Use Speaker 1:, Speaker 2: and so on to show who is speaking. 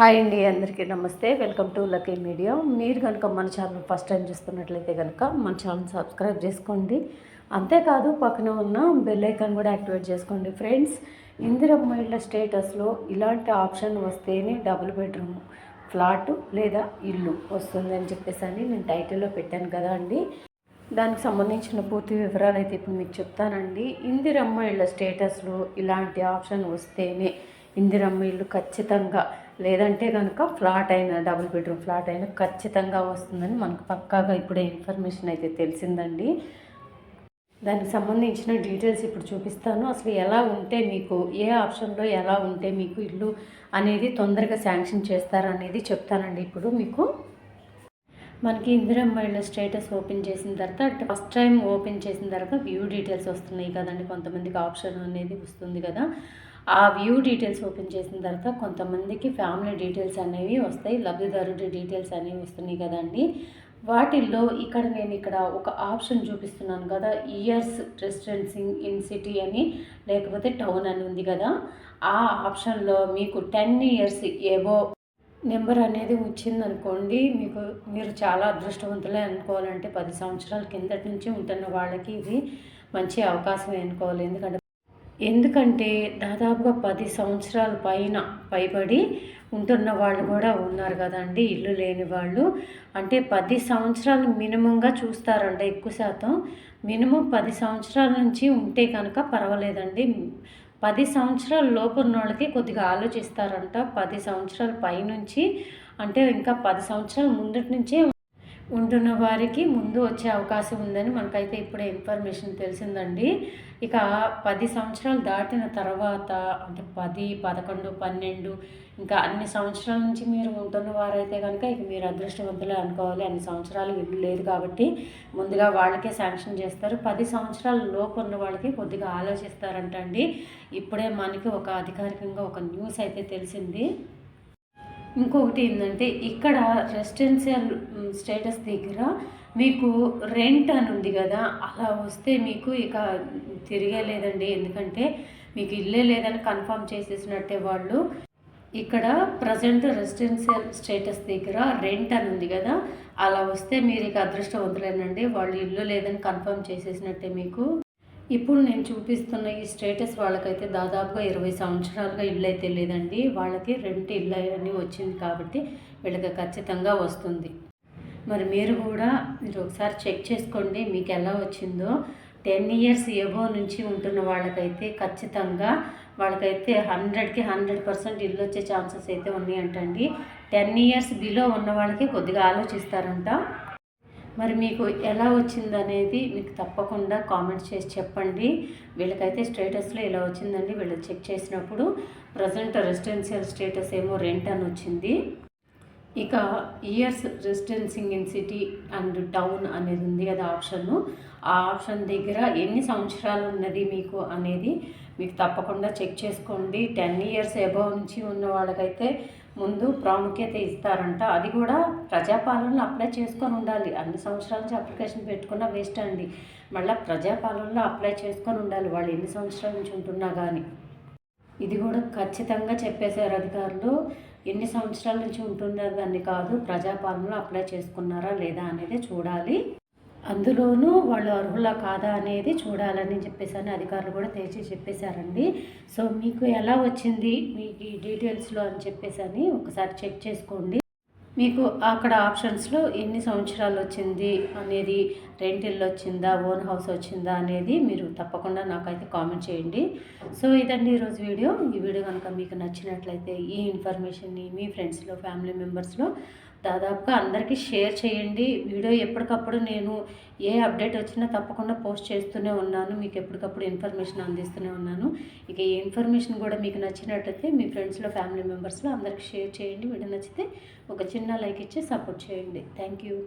Speaker 1: Hi అండి అందరికీ నమస్తే. Welcome to Lucky Media. మీరు కనుక మన ఛానల్ ఫస్ట్ టైం చూస్తున్నట్లయితే కనుక మన ఛానల్ సబ్స్క్రైబ్ చేసుకోండి. అంతేకాదు పక్కన ఉన్న బెల్ ఐకాన్ కూడా యాక్టివేట్ చేసుకోండి. ఫ్రెండ్స్ ఇందిరమ్మ ఇళ్ళ స్టేటస్లో ఇలాంటి ఆప్షన్ వస్తేనే డబుల్ బెడ్రూమ్ ఫ్లాట్ లేదా ఇల్లు వస్తుంది అని చెప్పేసి అని నేను టైటిల్లో పెట్టాను కదా అండి. దానికి సంబంధించిన పూర్తి వివరాలు అయితే ఇప్పుడు మీకు చెప్తానండి. ఇందిరమ్మ ఇళ్ళ స్టేటస్లో ఇలాంటి ఆప్షన్ వస్తేనే ఇందిరమ్మ ఇల్లు ఖచ్చితంగా లేదంటే కనుక ఫ్లాట్ అయిన డబుల్ బెడ్రూమ్ ఫ్లాట్ అయినా ఖచ్చితంగా వస్తుందని మనకు పక్కాగా ఇప్పుడే ఇన్ఫర్మేషన్ అయితే తెలిసిందండి. దానికి సంబంధించిన డీటెయిల్స్ ఇప్పుడు చూపిస్తాను. అసలు ఎలా ఉంటే మీకు ఏ ఆప్షన్లో ఎలా ఉంటే మీకు ఇల్లు అనేది తొందరగా శాంక్షన్ చేస్తారనేది చెప్తానండి ఇప్పుడు మీకు. మనకి ఇందిరమ్మ ఇళ్ళ స్టేటస్ ఓపెన్ చేసిన తర్వాత ఫస్ట్ టైం ఓపెన్ చేసిన తర్వాత వ్యూ డీటెయిల్స్ వస్తున్నాయి కదండి. కొంతమందికి ఆప్షన్ అనేది వస్తుంది కదా. ఆ వ్యూ డీటెయిల్స్ ఓపెన్ చేసిన తర్వాత కొంతమందికి ఫ్యామిలీ డీటెయిల్స్ అనేవి వస్తాయి లబ్ధిదారుడి డీటెయిల్స్ అనేవి వస్తున్నాయి కదండి. వాటిల్లో ఇక్కడ నేను ఇక్కడ ఒక ఆప్షన్ చూపిస్తున్నాను కదా ఇయర్స్ రెసిడెన్సింగ్ ఇన్ సిటీ అని లేకపోతే టౌన్ అని ఉంది కదా. ఆ ఆప్షన్లో మీకు టెన్ ఇయర్స్ ఏవో నెంబర్ అనేది వచ్చిందనుకోండి మీకు మీరు చాలా అదృష్టవంతులే అనుకోవాలంటే పది సంవత్సరాల కిందటి నుంచి ఉంటున్న వాళ్ళకి ఇది మంచి అవకాశం అనుకోవాలి. ఎందుకంటే ఎందుకంటే దాదాపుగా పది సంవత్సరాల పైన పైబడి ఉంటున్న వాళ్ళు కూడా ఉన్నారు కదండి ఇల్లు లేని వాళ్ళు. అంటే పది సంవత్సరాలు మినిమంగా చూస్తారంట ఎక్కువ శాతం. మినిమం పది సంవత్సరాల నుంచి ఉంటే కనుక పర్వాలేదండి. పది సంవత్సరాల లోపు ఉన్న వాళ్ళకి కొద్దిగా ఆలోచిస్తారంట. పది సంవత్సరాల పైనుంచి అంటే ఇంకా పది సంవత్సరాల ముందటి నుంచే ఉంటున్న వారికి ముందు వచ్చే అవకాశం ఉందని మనకైతే ఇప్పుడే ఇన్ఫర్మేషన్ తెలిసిందండి. ఇక పది సంవత్సరాలు దాటిన తర్వాత అంటే పది పదకొండు పన్నెండు ఇంకా అన్ని సంవత్సరాల నుంచి మీరు ఉంటున్న వారైతే కనుక ఇక మీరు అదృష్టవంతులే అనుకోవాలి. అన్ని సంవత్సరాలు ఇల్లు లేదు కాబట్టి ముందుగా వాళ్ళకే శాంక్షన్ చేస్తారు. పది సంవత్సరాల లోపు ఉన్న వాళ్ళకి కొద్దిగా ఆలోచిస్తారంటండి. ఇప్పుడే మనకి ఒక అధికారికంగా ఒక న్యూస్ అయితే తెలిసింది. ఇంకొకటి ఏంటంటే ఇక్కడ రెసిడెన్షియల్ స్టేటస్ దగ్గర మీకు రెంట్ అని ఉంది కదా అలా వస్తే మీకు ఇక తిరిగే లేదండి ఎందుకంటే మీకు ఇల్లే లేదని కన్ఫర్మ్ చేసేసినట్టే వాళ్ళు. ఇక్కడ ప్రజెంట్ రెసిడెన్షియల్ స్టేటస్ దగ్గర రెంట్ అని ఉంది కదా అలా వస్తే మీరు ఇక అదృష్టవంతులేనండి. వాళ్ళు ఇల్లు లేదని కన్ఫర్మ్ చేసేసినట్టే మీకు. ఇప్పుడు నేను చూపిస్తున్న ఈ స్టేటస్ వాళ్ళకైతే దాదాపుగా ఇరవై సంవత్సరాలుగా ఇల్లు అయితే లేదండి. వాళ్ళకి రెంట్ ఇల్లు అని వచ్చింది కాబట్టి వీళ్ళకి ఖచ్చితంగా వస్తుంది. మరి మీరు కూడా మీరు ఒకసారి చెక్ చేసుకోండి మీకు ఎలా వచ్చిందో. టెన్ ఇయర్స్ ఎబో నుంచి ఉంటున్న వాళ్ళకైతే ఖచ్చితంగా వాళ్ళకైతే హండ్రెడ్కి హండ్రెడ్ పర్సెంట్ ఇల్లు వచ్చే ఛాన్సెస్ అయితే ఉన్నాయంటండి. టెన్ ఇయర్స్ బిలో ఉన్న వాళ్ళకి కొద్దిగా ఆలోచిస్తారంట. మరి మీకు ఎలా వచ్చిందనేది మీకు తప్పకుండా కామెంట్ చేసి చెప్పండి. వీళ్ళకైతే స్టేటస్లో ఇలా వచ్చిందండి. వీళ్ళు చెక్ చేసినప్పుడు ప్రజెంట్ రెసిడెన్షియల్ స్టేటస్ ఏమో రెంట్ అని వచ్చింది. ఇక years residencing in city and town అనేది ఉంది కదా ఆప్షన్. ఆ ఆప్షన్ దగ్గర ఎన్ని సంవత్సరాలు ఉన్నది మీకు అనేది మీకు తప్పకుండా చెక్ చేసుకోండి. టెన్ ఇయర్స్ అబౌవ్ నుంచి ఉన్న వాళ్ళకైతే ముందు ప్రాముఖ్యత ఇస్తారంట. అది కూడా ప్రజాపాలనలో అప్లై చేసుకొని ఉండాలి. అన్ని సంవత్సరాల నుంచి అప్లికేషన్ పెట్టుకున్నా వేస్ట్ అండి. మళ్ళీ ప్రజాపాలనలో అప్లై చేసుకొని ఉండాలి. వాళ్ళు ఎన్ని సంవత్సరాల నుంచి ఉంటున్నా కానీ ఇది కూడా ఖచ్చితంగా చెప్పేశారు అధికారులు. ఎన్ని సంవత్సరాల నుంచి ఉంటున్నారు దాన్ని కాదు ప్రజాపాలనలో అప్లై చేసుకున్నారా లేదా అనేది చూడాలి. అందులోనూ వాళ్ళు అర్హులా కాదా అనేది చూడాలని చెప్పేసి అధికారులు కూడా తెచ్చి చెప్పేశారండి. సో మీకు ఎలా వచ్చింది మీకు ఈ డీటెయిల్స్లో అని చెప్పేసి అని ఒకసారి చెక్ చేసుకోండి. మీకు అక్కడ ఆప్షన్స్లో ఎన్ని సంవత్సరాలు వచ్చింది అనేది రెంట్ ఇల్లు వచ్చిందా ఓన్ హౌస్ వచ్చిందా అనేది మీరు తప్పకుండా నాకైతే కామెంట్ చేయండి. సో ఇదండి ఈరోజు వీడియో. ఈ వీడియో కనుక మీకు నచ్చినట్లయితే ఈ ఇన్ఫర్మేషన్ని మీ ఫ్రెండ్స్లో ఫ్యామిలీ మెంబర్స్లో దాదాపుగా అందరికీ షేర్ చేయండి. వీడియో ఎప్పటికప్పుడు నేను ఏ అప్డేట్ వచ్చినా తప్పకుండా పోస్ట్ చేస్తూనే ఉన్నాను. మీకు ఎప్పటికప్పుడు ఇన్ఫర్మేషన్ అందిస్తూనే ఉన్నాను. ఇక ఈ ఇన్ఫర్మేషన్ కూడా మీకు నచ్చినట్టయితే మీ ఫ్రెండ్స్లో ఫ్యామిలీ మెంబర్స్లో అందరికీ షేర్ చేయండి. వీడియో నచ్చితే ఒక చిన్న లైక్ ఇచ్చి సపోర్ట్ చేయండి. Thank you